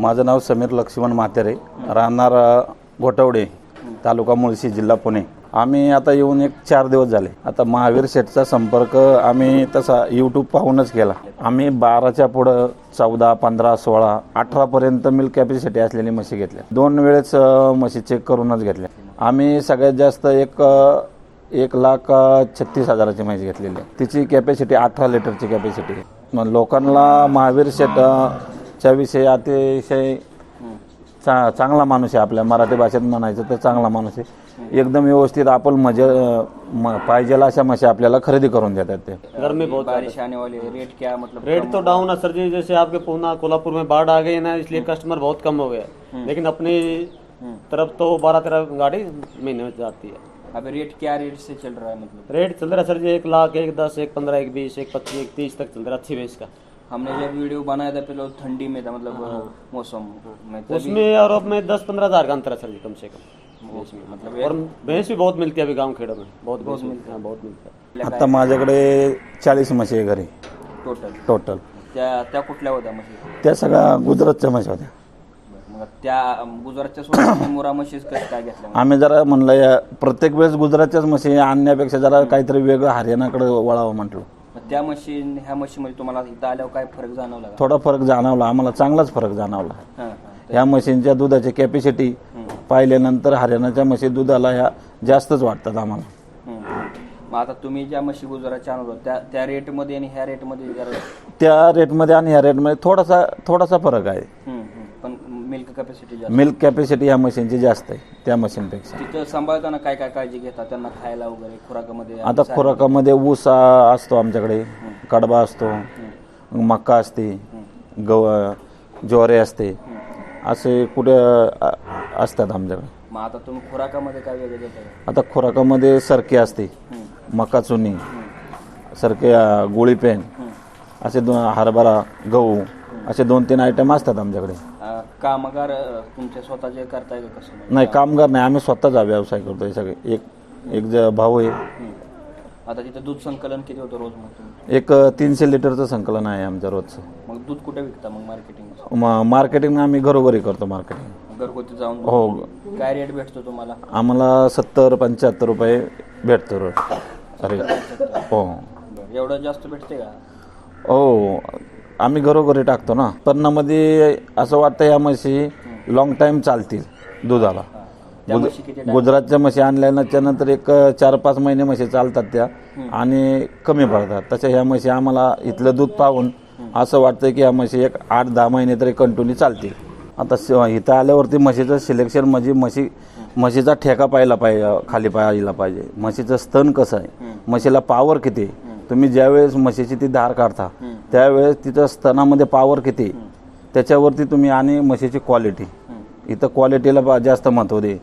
माझं नाव समीर लक्ष्मण म्हातेरे राहणार घोटवडे तालुका मुळशी जिल्हा पुणे. आम्ही आता येऊन एक चार दिवस झाले. आता महावीर शेठचा संपर्क आम्ही तसा यूट्यूब पाहूनच केला. आम्ही बाराच्या पुढं चौदा पंधरा सोळा अठरापर्यंत मिल्क कॅपॅसिटी असलेली म्हशी घेतल्या. दोन वेळेस म्हशी चेक करूनच घेतल्या. आम्ही सगळ्यात जास्त एक एक लाख छत्तीस हजाराची म्हशी घेतलेली आहे. तिची कॅपॅसिटी अठरा लिटरची कॅपॅसिटी आहे. मग लोकांना महावीर शेठ च्या विषयी अतिशय चा चांगला माणूस आहे आपल्या मराठी भाषेत म्हणायचं तर चांगला माणूस आहे. एकदम व्यवस्थित आपण मजे म- पाहिजेला अशा म्हशी आपल्याला खरेदी करून देतात ते. गर्मी बहुत बारिश आने वाली है रेट क्या मतलब रेट तो डाउन है सर जी जैसे आपके पूना कोल्हापुर में बाढ़ आ गई है ना इसलिए कस्टमर बहुत कम हो गया लेकिन अपनी तरफ तो बारह तेरह गाड़ी महीने में जाती है। अभी रेट क्या रेट से चल रहा है मतलब? रेट चल रहा है सर जी एक लाख एक दस एक पंद्रह एक बीस एक पच्चीस एक तीस तक चल रहा है अच्छी भैंस का हमने जब वीडियो बनाया था पहले ठंडी में था मतलब मौसम में तभी उसमें और अब में दस पंद्रह हजार का अंतर है जी कम से कम। मतलब और भैंस भी बहुत मिलती है अभी गाँव खेड़ों में बहुत बहुत मिलती है। बहुत मिलता है। आता माझ्याकडे चाळीस म्हशी आहे घरी. टोटल टोटल त्या त्या कुठल्या होत्या म्हशी? त्या सगळ्या गुजरातच्या म्हशी होत्या. मग त्या गुजरातच्या सोबत मुरा म्हशीच कसं काय घेतल्या आम्ही जरा म्हणलं या प्रत्येक वेळेस गुजरातच्याच म्हशी आणण्यापेक्षा जरा काहीतरी वेगळं हरियाणाकडे वळावं म्हटलं. मग त्या म्हशी ह्या म्हशीमध्ये तुम्हाला इथं आल्यावर काय फरक जाणवला का? थोडा फरक जाणवला. आम्हाला चांगलाच फरक जाणवला. हां हां. ह्या म्हशींच्या दुधाची कॅपॅसिटी पाहिल्यानंतर हरियाणाच्या म्हशी दुधाला ह्या जास्तच वाटतात आम्हाला. हम्म. मग आता तुम्ही ज्या म्हशी गुजरातच्या आणत होता, त्या त्या रेटमध्ये आणि ह्या रेटमध्ये जरा त्या रेटमध्ये आणि ह्या रेटमध्ये थोडासा थोडासा फरक आहे. मिल्क कॅपॅसिटी जास्त मिल्क कॅपॅसिटी ह्या मशीनची जास्त आहे त्या मशीनपेक्षा तिथं सांभाळताना काय काय काळजी घेतात? त्यांना खायला वगैरे खुराकामध्ये आता खुराकामध्ये ऊस आ- असतो आमच्याकडे कडबा असतो मक्का असते गव ज्वारी असते असे कुठे अ- असतात आमच्याकडे. मग आता तुम्ही खुराकामध्ये काय वेगळं देता का? आता खुराकामध्ये सरके असते मका चुनी सरके अ, गोळी पेन असे दोन हरभरा गहू असे दोन तीन आयटम असतात आमच्याकडे. अं, कामगार अं, तुमचे स्वतःचे करताय का कसं? नाही कामगार नाही. आम्ही स्वतःचा व्यवसाय करतो हे सगळे. एक एक ज भाऊ आहे. आता तिथं दूध संकलन किती होतं रोज मग तुम्ही एक अ, तीनशे लिटरचं संकलन आहे आमच्या रोजचं. मग दूध कुठे विकता मग मार्केटिंग म- मार्केटिंग आम्ही घरोघरी करतो मार्केटिंग घरगुती जाऊन हो. काय रेट भेटतो तुम्हाला? आम्हाला सत्तर पंच्याहत्तर रुपये भेटतो रोज. अरे हो. बरं. एवढं जास्त भेटते का? हो. आम्ही घरोघरी टाकतो ना. उत्पन्नामध्ये असं वाटतं या म्हशी लॉंग टाईम चालतील दुधाला. गुजरातच्या म्हशी आणल्याच्या नंतर एक चार पाच महिने म्हशी चालतात त्या आणि कमी पडतात. तशा ह्या म्हशी आम्हाला इथलं दूध पाहून असं वाटतं की ह्या म्हशी एक आठ दहा महिने तरी कंटिन्यू चालतील. आता स- इथं आल्यावरती म्हशीचं सिलेक्शन म्हणजे म्हशी म्हशीचा ठेका पाहिला पाहिजे खाली पाहिला पाहिजे. म्हशीचं स्तन कसं आहे? म्हशीला पावर किती? आहे? तुम्ही ज्यावेळेस म्हशीची ती धार काढता त्यावेळेस तिचं स्तनामध्ये पावर किती? त्याच्यावरती तुम्ही आणि म्हशीची क्वालिटी इथं क्वालिटीला जास्त महत्त्व दे.